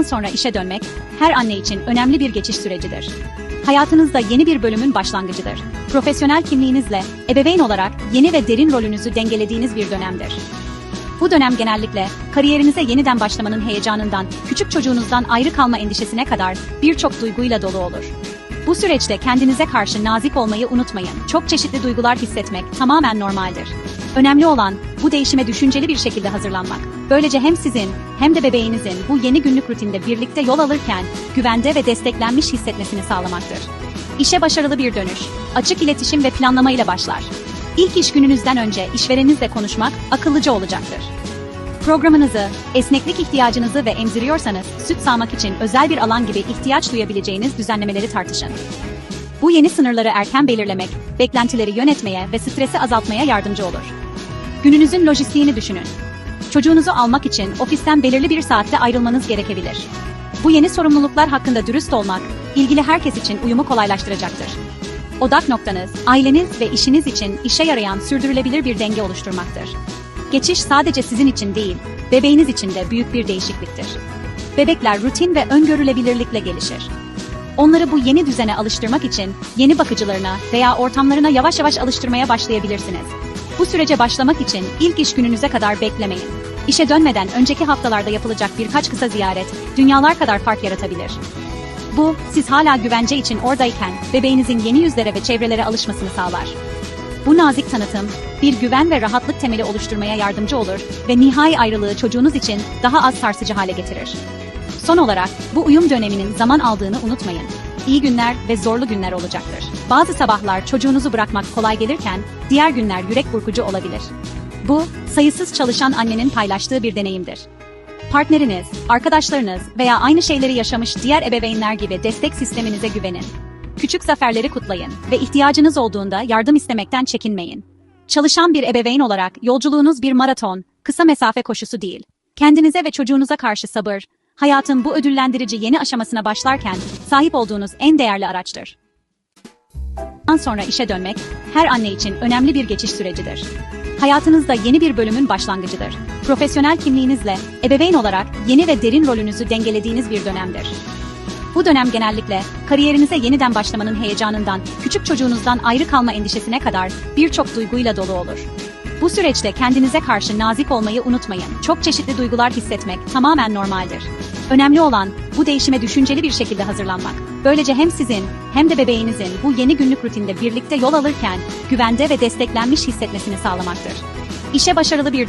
Doğumdan sonra işe dönmek, her anne için önemli bir geçiş sürecidir. Hayatınızda yeni bir bölümün başlangıcıdır. Profesyonel kimliğinizle, ebeveyn olarak yeni ve derin rolünüzü dengelediğiniz bir dönemdir. Bu dönem genellikle kariyerinize yeniden başlamanın heyecanından, küçük çocuğunuzdan ayrı kalma endişesine kadar birçok duyguyla dolu olur. Bu süreçte kendinize karşı nazik olmayı unutmayın. Çok çeşitli duygular hissetmek tamamen normaldir. Önemli olan bu değişime düşünceli bir şekilde hazırlanmak. Böylece hem sizin hem de bebeğinizin bu yeni günlük rutinde birlikte yol alırken güvende ve desteklenmiş hissetmesini sağlamaktır. İşe başarılı bir dönüş, açık iletişim ve planlama ile başlar. İlk iş gününüzden önce işvereninizle konuşmak akıllıca olacaktır. Programınızı, esneklik ihtiyacınızı ve emziriyorsanız süt sağmak için özel bir alan gibi ihtiyaç duyabileceğiniz düzenlemeleri tartışın. Bu yeni sınırları erken belirlemek, beklentileri yönetmeye ve stresi azaltmaya yardımcı olur. Gününüzün lojistiğini düşünün. Çocuğunuzu almak için ofisten belirli bir saatte ayrılmanız gerekebilir. Bu yeni sorumluluklar hakkında dürüst olmak, ilgili herkes için uyumu kolaylaştıracaktır. Odak noktanız, aileniz ve işiniz için işe yarayan sürdürülebilir bir denge oluşturmaktır. Geçiş sadece sizin için değil, bebeğiniz için de büyük bir değişikliktir. Bebekler rutin ve öngörülebilirlikle gelişir. Onları bu yeni düzene alıştırmak için yeni bakıcılarına veya ortamlarına yavaş yavaş alıştırmaya başlayabilirsiniz. Bu sürece başlamak için ilk iş gününüze kadar beklemeyin. İşe dönmeden önceki haftalarda yapılacak birkaç kısa ziyaret, dünyalar kadar fark yaratabilir. Bu, siz hala güvence için oradayken bebeğinizin yeni yüzlere ve çevrelere alışmasını sağlar. Bu nazik tanıtım, bir güven ve rahatlık temeli oluşturmaya yardımcı olur ve nihai ayrılığı çocuğunuz için daha az sarsıcı hale getirir. Son olarak, bu uyum döneminin zaman aldığını unutmayın. İyi günler ve zorlu günler olacaktır. Bazı sabahlar çocuğunuzu bırakmak kolay gelirken, diğer günler yürek burkucu olabilir. Bu, sayısız çalışan annenin paylaştığı bir deneyimdir. Partneriniz, arkadaşlarınız veya aynı şeyleri yaşamış diğer ebeveynler gibi destek sisteminize güvenin. Küçük zaferleri kutlayın ve ihtiyacınız olduğunda yardım istemekten çekinmeyin. Çalışan bir ebeveyn olarak yolculuğunuz bir maraton, kısa mesafe koşusu değil. Kendinize ve çocuğunuza karşı sabır, hayatın bu ödüllendirici yeni aşamasına başlarken sahip olduğunuz en değerli araçtır. Bundan sonra işe dönmek, her anne için önemli bir geçiş sürecidir. Hayatınızda yeni bir bölümün başlangıcıdır. Profesyonel kimliğinizle, ebeveyn olarak yeni ve derin rolünüzü dengelediğiniz bir dönemdir. Bu dönem genellikle kariyerinize yeniden başlamanın heyecanından, küçük çocuğunuzdan ayrı kalma endişesine kadar birçok duyguyla dolu olur. Bu süreçte kendinize karşı nazik olmayı unutmayın. Çok çeşitli duygular hissetmek tamamen normaldir. Önemli olan bu değişime düşünceli bir şekilde hazırlanmak. Böylece hem sizin hem de bebeğinizin bu yeni günlük rutinde birlikte yol alırken güvende ve desteklenmiş hissetmesini sağlamaktır. İşe başarılı bir